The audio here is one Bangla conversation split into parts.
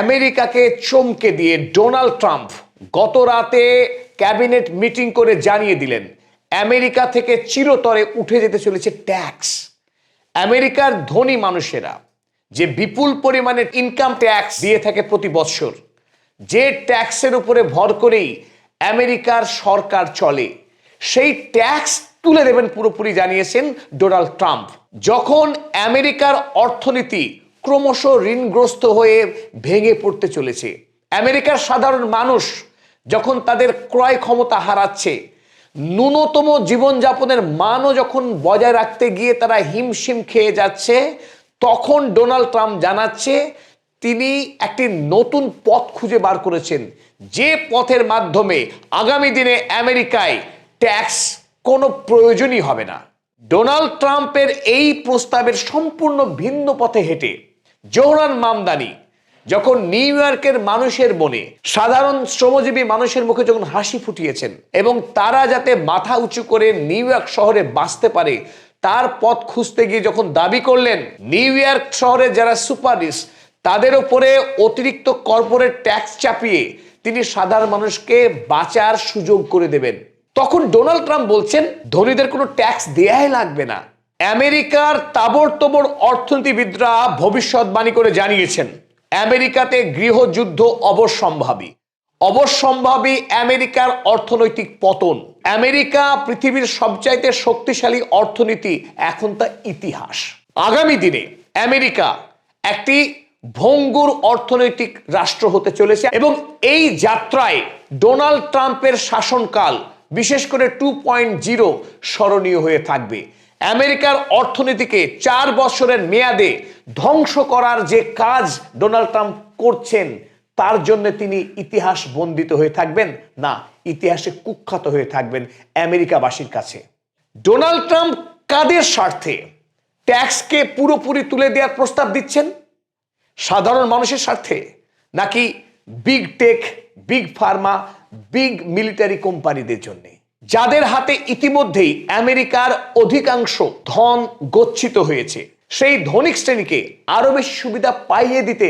আমেরিকাকে চমকে দিয়ে ডোনাল্ড ট্রাম্প গত রাতে ক্যাবিনেট মিটিং করে জানিয়ে দিলেন, আমেরিকা থেকে চিরতরে উঠে যেতে চলেছে ট্যাক্স। আমেরিকার ধনী মানুষেরা যে বিপুল পরিমাণের ইনকাম ট্যাক্স দিয়ে থাকে প্রতি বৎসর যে ট্যাক্সের উপরে ভর করেই আমেরিকার সরকার চলে, সেই ট্যাক্স তুলে দেবেন পুরোপুরি জানিয়েছেন ডোনাল্ড ট্রাম্প। যখন আমেরিকার অর্থনীতি ক্রমশ ঋণগ্রস্ত হয়ে ভেঙে পড়তে চলেছে। আমেরিকার সাধারণ মানুষ যখন তাদের ক্রয় ক্ষমতা হারাচ্ছে, ন্যূনতম জীবনযাপনের মানও যখন বজায় রাখতে গিয়ে তারা হিমশিম খেয়ে যাচ্ছে, তখন ডোনাল্ড ট্রাম্প জানাচ্ছে তিনি একটি নতুন পথ খুঁজে বার করেছেন। যে পথের মাধ্যমে আগামী দিনে আমেরিকায় ট্যাক্স কোনো প্রয়োজনই হবে না। ডোনাল্ড ট্রাম্পের এই প্রস্তাবের সম্পূর্ণ ভিন্ন পথে হেঁটে জোহরান মামদানি, যখন নিউ ইয়র্কের মানুষের মনে সাধারণ শ্রমজীবী মানুষের মুখে যখন হাসি ফুটিয়েছেন এবং তারা যাতে মাথা উঁচু করে নিউ ইয়র্ক শহরে বাঁচতে পারে, তার পথ খুঁজতে গিয়ে যখন দাবি করলেন নিউ ইয়র্ক শহরে যারা সুপারিশ তাদের উপরে অতিরিক্ত কর্পোরেট ট্যাক্স চাপিয়ে তিনি সাধারণ মানুষকে বাঁচার সুযোগ করে দেবেন। তখন ডোনাল্ড ট্রাম্প বলছেন, ধনীদের কোনো ট্যাক্স দেয়াই লাগবে না। আমেরিকার তাবড়তোবড় অর্থনীতিবিদরা ভবিষ্যৎবাণী করে জানিয়েছেন, আমেরিকাতে গৃহযুদ্ধ অবশ্যম্ভাবী। অবশ্যম্ভাবী আমেরিকার অর্থনৈতিক পতন। আমেরিকা পৃথিবীর সবচাইতে শক্তিশালী অর্থনীতি এখন তা ইতিহাস। আগামী দিনে আমেরিকা একটি ভঙ্গুর অর্থনৈতিক রাষ্ট্র হতে চলেছে এবং এই যাত্রায় ডোনাল্ড ট্রাম্পের শাসনকাল বিশেষ করে টু পয়েন্ট জিরো স্মরণীয় হয়ে থাকবে। আমেরিকার অর্থনীতিকে চার বছরের মেয়াদে ধ্বংস করার যে কাজ ডোনাল্ড ট্রাম্প করছেন, তার জন্য তিনি ইতিহাস বন্দিত হয়ে থাকবেন, না, ইতিহাসে কুখ্যাত হয়ে থাকবেন আমেরিকাবাসীর কাছে। ডোনাল্ড ট্রাম্প কাদের স্বার্থে ট্যাক্সকে পুরোপুরি তুলে দেওয়ার প্রস্তাব দিচ্ছেন? সাধারণ মানুষের স্বার্থে নাকি big tech, big pharma, big military কোম্পানিদের জন্য? যাদের হাতে ইতিমধ্যেই আমেরিকার অধিকাংশ ধন গচ্ছিত হয়েছে, সেই ধনিক শ্রেণীকে আরও বেশি সুবিধা পাইয়ে দিতে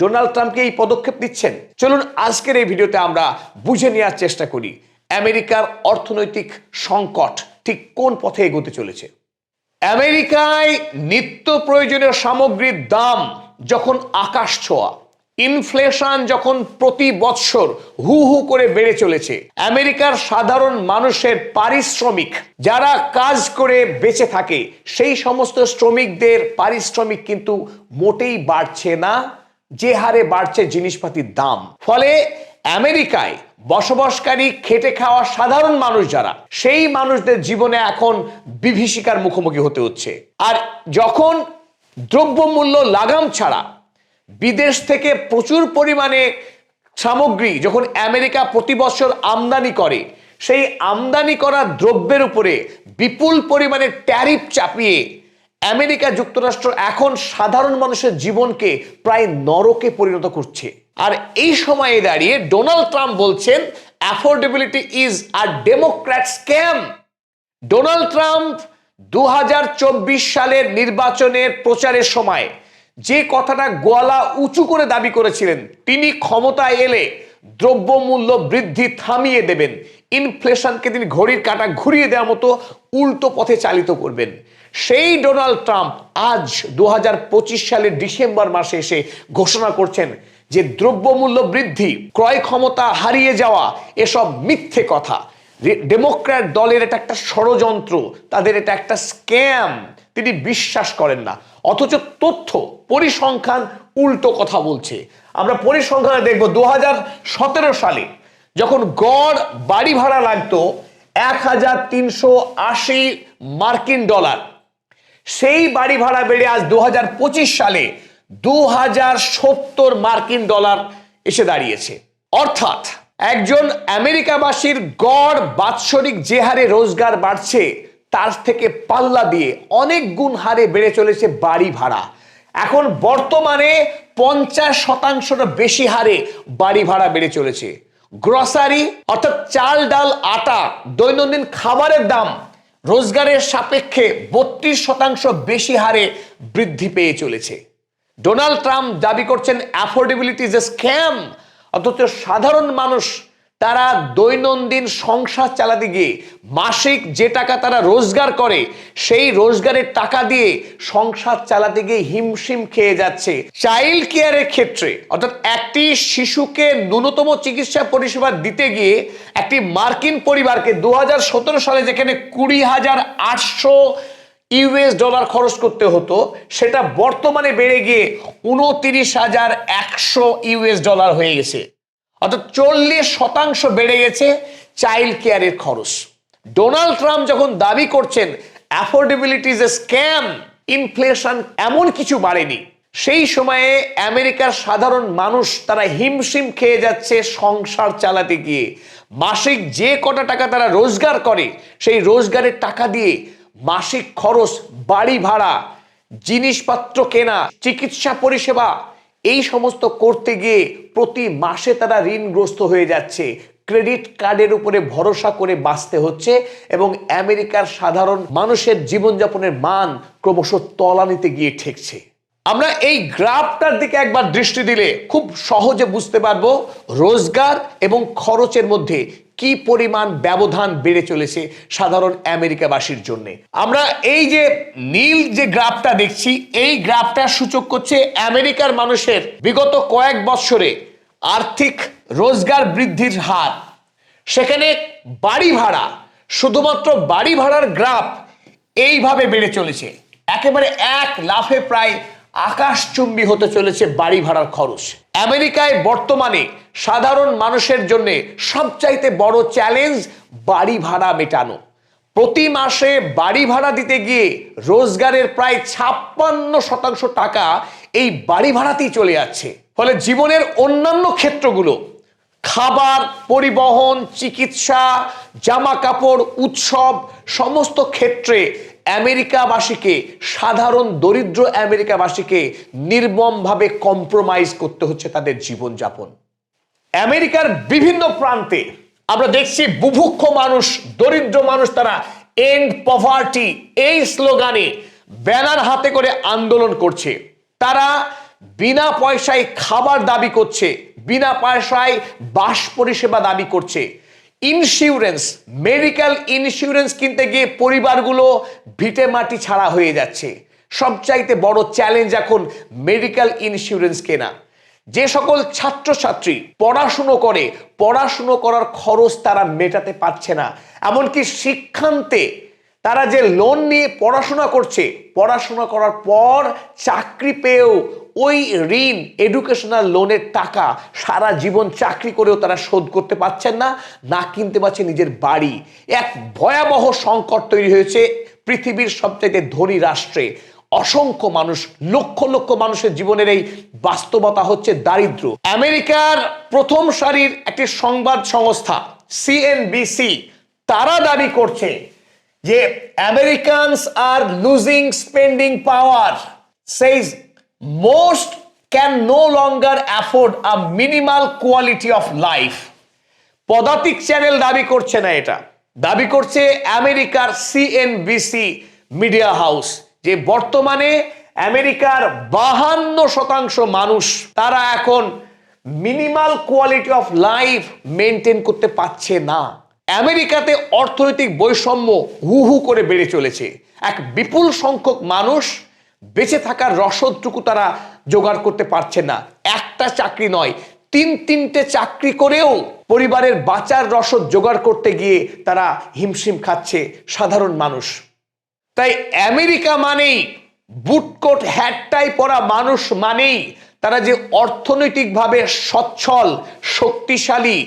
ডোনাল্ড ট্রাম্পকে এই পদক্ষেপ দিচ্ছেন চলুন আজকের এই ভিডিওতে আমরা বুঝে নেওয়ার চেষ্টা করি আমেরিকার অর্থনৈতিক সংকট ঠিক কোন পথে এগোতে চলেছে। আমেরিকায় নিত্য প্রয়োজনীয় সামগ্রীর দাম যখন আকাশ ছোঁয়া ইনফ্লেশন যখন প্রতি বৎসর হু হু করে বেড়ে চলেছে, আমেরিকার সাধারণ মানুষের পারিশ্রমিক, যারা কাজ করে বেঁচে থাকে, সেই সমস্ত শ্রমিকদের পারিশ্রমিক কিন্তু মোটেই বাড়ছে না, যে হারে বাড়ছে জিনিসপাতির দাম। ফলে আমেরিকায় বসবাসকারী খেটে খাওয়া সাধারণ মানুষ যারা, সেই মানুষদের জীবনে এখন বিভীষিকার মুখোমুখি হতে হচ্ছে। আর যখন দ্রব্যমূল্য লাগাম ছাড়া বিদেশ থেকে প্রচুর পরিমাণে সামগ্রী যখন আমেরিকা প্রতি বছর আমদানি করে, সেই আমদানি করা দ্রব্যের উপরে বিপুল পরিমাণে ট্যারিফ চাপিয়ে আমেরিকা যুক্তরাষ্ট্র এখন সাধারণ মানুষের জীবনকে প্রায় নরকে পরিণত করছে। আর এই সময়ে দাঁড়িয়ে ডোনাল্ড ট্রাম্প বলছেন affordability is a democrat scam Donald Trump দু হাজার চব্বিশ সালের নির্বাচনের প্রচারের সময় যে কথাটা গোয়ালা উঁচু করে দাবি করেছিলেন, তিনি ক্ষমতায় এলে দ্রব্যমূল্য বৃদ্ধি থামিয়ে দেবেন। ইনফ্লেশনকে তিনি ঘড়ির কাঁটা ঘুরিয়ে দেওয়ার মতো উল্টো পথে চালিত করবেন। সেই ডোনাল্ড ট্রাম্প আজ দু হাজার পঁচিশ সালের ডিসেম্বর মাসে এসে ঘোষণা করছেন যে দ্রব্যমূল্য বৃদ্ধি, ক্রয় ক্ষমতা হারিয়ে যাওয়া, এসব মিথ্যে কথা। ডেমোক্র্যাট দলের এটা একটা ষড়যন্ত্র, তাদের এটা একটা স্ক্যাম। তিনি বিশ্বাস করেন না। অথচ তথ্য পরিসংখ্যান উল্টো কথা বলছে। আমরা পরিসংখ্যানে দেখব দু হাজার সতেরো সালে যখন গড় বাড়ি ভাড়া লাগতো এক হাজার তিনশো আশি মার্কিন ডলার। সেই বাড়ি ভাড়া বেড়ে আজ দু হাজার পঁচিশ সালে দু হাজার সত্তর মার্কিন ডলার এসে দাঁড়িয়েছে। অর্থাৎ একজন আমেরিকাবাসীর গড় বাৎসরিক যে হারে রোজগার বাড়ছে তার থেকে পাল্লা দিয়ে অনেক গুণ হারে বেড়ে চলেছে বাড়ি ভাড়া। এখন বর্তমানে পঞ্চাশ শতাংশের বেশি হারে বাড়ি ভাড়া বেড়ে চলেছে। গ্রসারি অর্থাৎ চাল, ডাল, আটা, দৈনন্দিন খাবারের দাম রোজগারের সাপেক্ষে বত্রিশ শতাংশ বেশি হারে বৃদ্ধি পেয়ে চলেছে। ডোনাল্ড ট্রাম্প দাবি করছেন অ্যাফোর্ডেবিলিটি এ স্ক্যাম অথচ সাধারণ মানুষ তারা দৈনন্দিন সংসার চালাতে গিয়ে মাসিক যে টাকা তারা রোজগার করে, সেই রোজগারের টাকা দিয়ে সংসার চালাতে গিয়ে হিমশিম খেয়ে যাচ্ছে। চাইল্ড কেয়ারের ক্ষেত্রে, অর্থাৎ একটি শিশুকে ন্যূনতম চিকিৎসা পরিষেবা দিতে গিয়ে একটি মার্কিন পরিবারকে দু হাজার সতেরো সালে যেখানে কুড়ি হাজার আটশো ইউএস ডলার খরচ করতে হতো, সেটা বর্তমানে বেড়ে গিয়ে উনতিরিশ হাজার একশো ইউএস ডলার হয়ে গেছে। অর্থাৎ চল্লিশ শতাংশ বেড়ে গেছে চাইল্ড কেয়ারের খরচ। ডোনাল্ড ট্রাম্প যখন দাবি করছেন affordability is a scam inflation এমন কিছু বাড়েনি। সেই সময়ে আমেরিকার সাধারণ মানুষ তারা হিমশিম খেয়ে যাচ্ছে সংসার চালাতে গিয়ে। মাসিক যে কটা টাকা তারা রোজগার করে, সেই রোজগারের টাকা দিয়ে মাসিক খরচ, বাড়ি ভাড়া, জিনিসপত্র কেনা, চিকিৎসা পরিষেবা এই সমস্ত করতে গিয়ে প্রতি মাসে তারা ঋণগ্রস্ত হয়ে যাচ্ছে। ক্রেডিট কার্ডের উপরে ভরসা করে বাঁচতে হচ্ছে এবং আমেরিকার সাধারণ মানুষের জীবনযাপনের মান ক্রমশ তলানিতে গিয়ে ঠেকছে। আমরা এই গ্রাফটার দিকে একবার দৃষ্টি দিলে খুব সহজে বুঝতে পারব রোজগার এবং খরচের মধ্যে কি পরিমাণ ব্যবধান বেড়ে চলেছে সাধারণ আমেরিকাবাসীর জন্য। আমরা এই যে নীল যে গ্রাফটা দেখছি, এই গ্রাফটা সূচক করছে আমেরিকার মানুষের বিগত কয়েক বছরে আর্থিক রোজগার বৃদ্ধির হার। সেখানে বাড়ি ভাড়া, শুধুমাত্র বাড়ি ভাড়ার গ্রাফ এইভাবে বেড়ে চলেছে। একেবারে এক লাফে প্রায় আকাশচুম্বী হতে চলেছে বাড়ি ভাড়ার খরচ। আমেরিকায় বর্তমানে সাধারণ মানুষের জন্য সবচাইতে বড় চ্যালেঞ্জ বাড়ি ভাড়া মেটানো। প্রতি মাসে বাড়ি ভাড়া দিতে গিয়ে রোজগারের প্রায় ছাপ্পান্ন শতাংশ টাকা এই বাড়ি ভাড়াতেই চলে যাচ্ছে। ফলে জীবনের অন্যান্য ক্ষেত্রগুলো, খাবার, পরিবহন, চিকিৎসা জামা কাপড় উৎসব, সমস্ত ক্ষেত্রে আমেরিকাবাসীকে, সাধারণ দরিদ্র আমেরিকাবাসীকে নির্মমভাবে কম্প্রোমাইজ করতে হচ্ছে তাদের জীবনযাপন। আমেরিকার বিভিন্ন প্রান্তে আমরা দেখছি বুভুক্ষ মানুষ, দরিদ্র মানুষ তারা এন্ড পভার্টি এই স্লোগানে ব্যানার হাতে করে আন্দোলন করছে। তারা বিনা পয়সায় খাবার দাবি করছে, বিনা পয়সায় বাস পরিষেবা দাবি করছে। ইন্স্যুরেন্স মেডিকেল ইন্স্যুরেন্স কিনতে গিয়ে পরিবারগুলো ভিটে মাটি ছাড়া হয়ে যাচ্ছে। সবচাইতে বড় চ্যালেঞ্জ এখন মেডিকেল ইন্স্যুরেন্স কেনা। যে সকল ছাত্রছাত্রী পড়াশুনো করে, পড়াশুনো করার খরচ তারা মেটাতে পারছে না। এমনকি শিক্ষান্তে তারা যে লোন নিয়ে পড়াশোনা করছে, পড়াশোনা করার পর চাকরি পেয়েও ওই ঋণ এডুকেশনাল লোনের টাকা সারা জীবন চাকরি করেও তারা শোধ করতে পারছেন না না কিনতে পারছে নিজের বাড়ি। এক ভয়াবহ সংকট তৈরি হয়েছে পৃথিবীর সবচাইতে ধনী রাষ্ট্রে। অসংখ্য মানুষ, লক্ষ লক্ষ মানুষের জীবনের এই বাস্তবতা হচ্ছে দারিদ্র আমেরিকার প্রথম সারির একটি সংবাদ সংস্থা সিএনবিসি তারা দাবি করছে যে Americans are losing spending power says most can no longer afford a minimal quality of life পদাতিক চ্যানেল দাবি করছে না এটা দাবি করছে আমেরিকার সিএনবিসি মিডিয়া হাউস যে বর্তমানে আমেরিকার বাহান্ন শতাংশ মানুষ তারা এখন minimal quality of life maintain করতে পারছে না আমেরিকাতে অর্থনৈতিক বৈষম্য হু হু করে বেড়ে চলেছে এক বিপুল সংখ্যক মানুষ বেঁচে থাকার রসদটুকু তারা জোগাড় করতে পারছে না। একটা চাকরি নয়, তিন তিনটে চাকরি করেও পরিবারের বাঁচার রসদ জোগাড় করতে গিয়ে তারা হিমশিম খাচ্ছে সাধারণ মানুষ। তাই আমেরিকা মানেই বুটকোট হ্যাটটাই পরা মানুষ মানেই তারা যে অর্থনৈতিকভাবে সচ্ছল, শক্তিশালী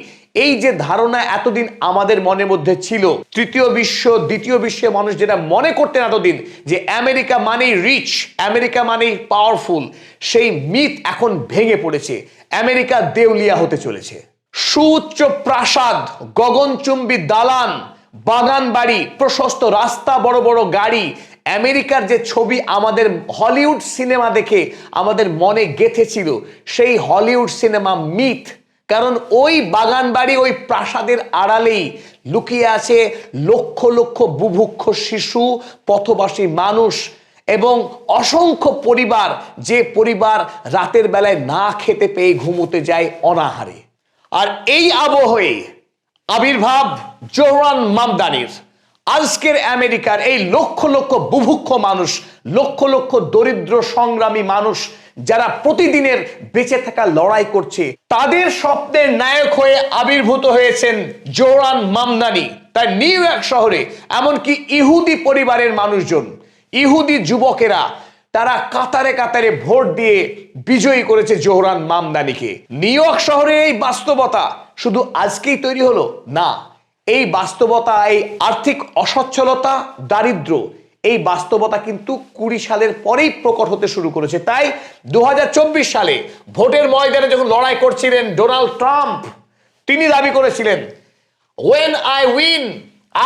এই যে ধারণা এতদিন আমাদের মনের মধ্যে ছিল, তৃতীয় বিশ্ব, দ্বিতীয় বিশ্বে মানুষ যেটা মনে করতেন এতদিন, যে আমেরিকা মানেই রিচ আমেরিকা মানেই পাওয়ারফুল সেই মিথ এখন ভেঙে পড়েছে, আমেরিকা দেউলিয়া হতে চলেছে। সুউচ্চ প্রাসাদ, গগনচুম্বী দালান, বাগান বাড়ি, প্রশস্ত রাস্তা, বড় বড় গাড়ি, আমেরিকার যে ছবি আমাদের হলিউড সিনেমা দেখে আমাদের মনে গেঁথেছিল, সেই হলিউড সিনেমা মিথ কারণ ওই বাগান বাড়ি ওই প্রাসাদের আড়ালেই লুকিয়ে আছে লক্ষ লক্ষ বুভুক্ষ শিশু, পথবাসী মানুষ এবং অসংখ্য পরিবার যে পরিবার রাতের বেলায় না খেতে পেয়ে ঘুমোতে যায় অনাহারে। আর এই আবহে আবির্ভাব জোহরান মামদানির। আজকের আমেরিকার এই লক্ষ লক্ষ বুভুক্ষ মানুষ, লক্ষ লক্ষ দরিদ্র সংগ্রামী মানুষ যারা প্রতিদিনের বেঁচে থাকা লড়াই করছে, তাদের স্বপ্নের নায়ক হয়ে আবির্ভূত হয়েছেন জোহরান মামদানি। তার নিউ ইয়র্ক শহরে, এমনকি ইহুদি পরিবারের মানুষজন। ইহুদি যুবকেরা, তারা কাতারে কাতারে ভোট দিয়ে বিজয়ী করেছে জোহরান মামদানিকে। নিউ ইয়র্ক শহরে এই বাস্তবতা শুধু আজকেই তৈরি হলো? না, এই বাস্তবতা, এই আর্থিক অসচ্ছলতা দারিদ্র এই বাস্তবতা কিন্তু কুড়ি সালের পরেই প্রকট হতে শুরু করেছে তাই দু হাজার চব্বিশ সালে ভোটের ময়দানে যখন লড়াই করছিলেন ডোনাল্ড ট্রাম্প, তিনি দাবি করেছিলেন when I win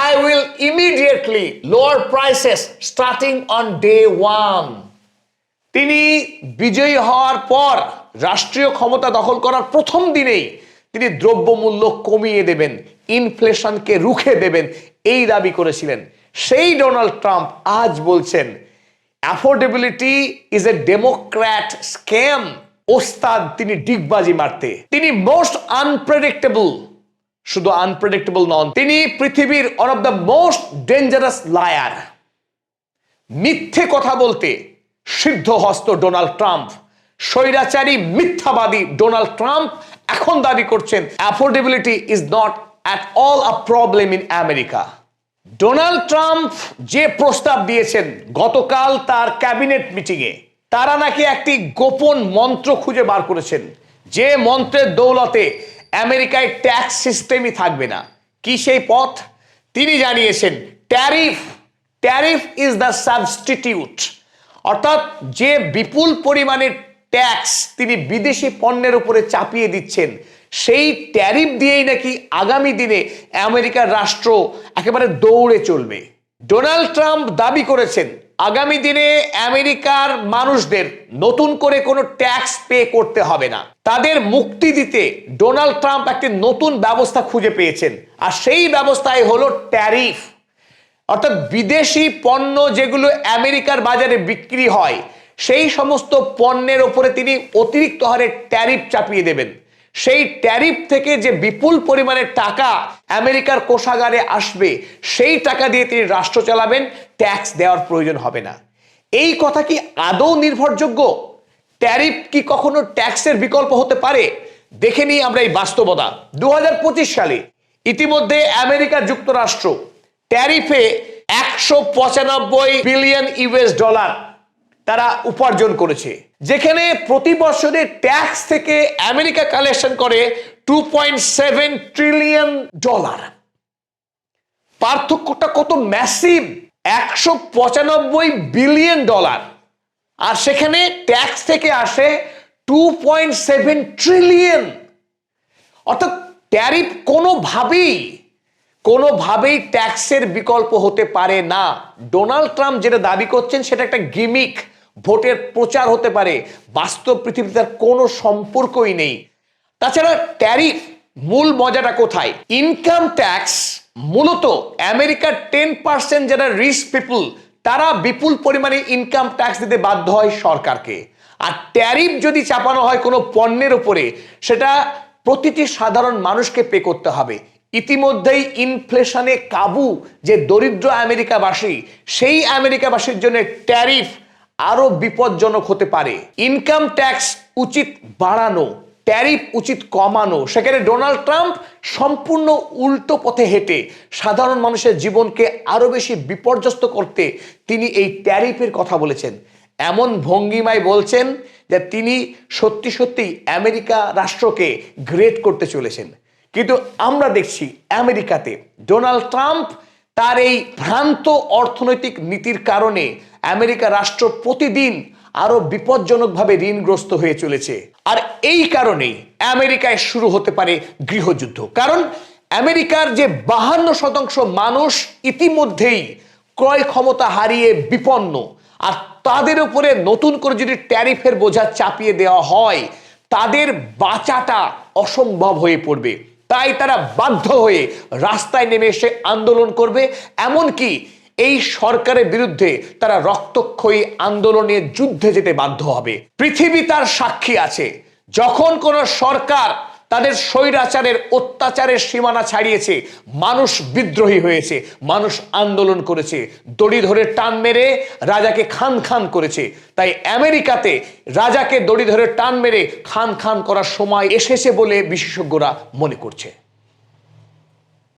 I will immediately lower prices starting on day one. তিনি বিজয়ী হওয়ার পর রাষ্ট্রীয় ক্ষমতা দখল করার প্রথম দিনেই তিনি দ্রব্যমূল্য কমিয়ে দেবেন, ইনফ্লেশনকে রুখে দেবেন, এই দাবি করেছিলেন সেই ডোনাল্ড ট্রাম্প আজ বলছেন affordability is a democrat scam ওস্তাদ, তিনি ডিগবাজি মারতে। তিনি মোস্ট আনপ্রেডিক্টেবল শুধু আনপ্রেডিক্টেবল নন, তিনি পৃথিবীর one of the most dangerous liar মিথ্যে কথা বলতে সিদ্ধহস্ত ডোনাল্ড ট্রাম্প স্বৈরাচারী, মিথ্যাবাদী ডোনাল্ড ট্রাম্প এখন দাবি করছেন affordability is not at all a problem in America Donald Trump যে প্রস্তাব দিয়েছেন গতকাল তার ক্যাবিনেট মিটিংয়ে, তারা নাকি একটি গোপন মন্ত্র খুঁজে বার করেছেন, যে মন্ত্রের দৌলতে আমেরিকায় ট্যাক্স সিস্টেমই থাকবে না। কি সেই পথ? তিনি জানিয়েছেন, tariff tariff is the substitute. অর্থাৎ যে বিপুল পরিমাণের ট্যাক্স তিনি বিদেশি পণ্যের উপরে চাপিয়ে দিচ্ছেন সেই ট্যারিফ দিয়েই নাকি আগামী দিনে আমেরিকার রাষ্ট্র একেবারে দৌড়ে চলবে। ডোনাল্ড ট্রাম্প দাবি করেছেন, আগামী দিনে আমেরিকার মানুষদের নতুন করে কোনো ট্যাক্স পে করতে হবে না। তাদের মুক্তি দিতে ডোনাল্ড ট্রাম্প একটি নতুন ব্যবস্থা খুঁজে পেয়েছেন, আর সেই ব্যবস্থাই হলো ট্যারিফ। অর্থাৎ বিদেশি পণ্য যেগুলো আমেরিকার বাজারে বিক্রি হয়, সেই সমস্ত পণ্যের ওপরে তিনি অতিরিক্ত হারে ট্যারিফ চাপিয়ে দেবেন। সেই ট্যারিফ থেকে যে বিপুল পরিমাণের টাকা আমেরিকার কোষাগারে আসবে, সেই টাকা দিয়ে তিনি রাষ্ট্র চালাবেন, ট্যাক্স দেওয়ার প্রয়োজন হবে না। এই কথা কি আদৌ নির্ভরযোগ্য? ট্যারিফ কি কখনো ট্যাক্সের বিকল্প হতে পারে? দেখে নিই আমরা এই বাস্তবতা। দু হাজার পঁচিশ সালে ইতিমধ্যে আমেরিকা যুক্তরাষ্ট্র ট্যারিফে একশো পঁচানব্বই বিলিয়ন ইউএস ডলার তারা উপার্জন করেছে। যেখানে প্রতি বছরে ট্যাক্স থেকে আমেরিকা কালেকশন করে two point seven trillion dollar পার্থক্যটা কত ম্যাসিভ একশো পঁচানব্বই বিলিয়ন ডলার আর সেখানে ট্যাক্স থেকে আসে টু পয়েন্ট সেভেন ট্রিলিয়ন অর্থাৎ ট্যারিফ কোনোভাবেই কোনোভাবেই ট্যাক্সের বিকল্প হতে পারে না। ডোনাল্ড ট্রাম্প যেটা দাবি করছেন, সেটা একটা গিমিক। ভোটের প্রচার হতে পারে, বাস্তব পৃথিবীতে তার কোনো সম্পর্কই নেই। তাছাড়া ট্যারিফ মূল মজাটা কোথায়? ইনকাম ট্যাক্স মূলত আমেরিকার টেন পার্সেন্ট যারা রিচ পিপুল তারা বিপুল পরিমাণে ইনকাম ট্যাক্স দিতে বাধ্য হয় সরকারকে। আর ট্যারিফ যদি চাপানো হয় কোনো পণ্যের উপরে, সেটা প্রতিটি সাধারণ মানুষকে পে করতে হবে। ইতিমধ্যেই ইনফ্লেশনে কাবু যে দরিদ্র আমেরিকাবাসী, সেই আমেরিকাবাসীর জন্য ট্যারিফ আরও বিপজ্জনক হতে পারে। ইনকাম ট্যাক্স উচিত বাড়ানো, ট্যারিফ উচিত কমানো। সেখানে ডোনাল্ড ট্রাম্প সম্পূর্ণ উল্টো পথে হেঁটে সাধারণ মানুষের জীবনকে আরও বেশি বিপর্যস্ত করতে তিনি এই ট্যারিফের কথা বলেছেন। এমন ভঙ্গিমায় বলছেন যে তিনি সত্যি সত্যি আমেরিকা রাষ্ট্রকে গ্রেট করতে চলেছেন। কিন্তু আমরা দেখছি আমেরিকাতে ডোনাল্ড ট্রাম্প তার এই ভ্রান্ত অর্থনৈতিক নীতির কারণে আমেরিকা রাষ্ট্র প্রতিদিন আরও বিপজ্জনকভাবে ঋণগ্রস্ত হয়ে চলেছে। আর এই কারণেই আমেরিকায় শুরু হতে পারে গৃহযুদ্ধ। কারণ আমেরিকার যে বাহান্ন শতাংশ মানুষ ইতিমধ্যেই ক্রয় ক্ষমতা হারিয়ে বিপন্ন। আর তাদের উপরে নতুন করে যদি ট্যারিফের বোঝা চাপিয়ে দেওয়া হয়, তাদের বাঁচাটা অসম্ভব হয়ে পড়বে। তাই তারা বাধ্য হয়ে রাস্তায় নেমে এসে আন্দোলন করবে। এমনকি এই সরকারের বিরুদ্ধে তারা রক্তক্ষয়ী আন্দোলনে যুদ্ধে যেতে বাধ্য হবে। পৃথিবী তার সাক্ষী আছে। যখন কোন সরকার তাদের স্বৈরাচারের অত্যাচারের সীমানা ছাড়িয়েছে, মানুষ বিদ্রোহী হয়েছে, মানুষ আন্দোলন করেছে, দড়ি ধরে টান মেরে রাজাকে খান খান করেছে। তাই আমেরিকাতে রাজাকে দড়ি ধরে টান মেরে খান খান করার সময় এসেছে বলে বিশেষজ্ঞরা মনে করছে।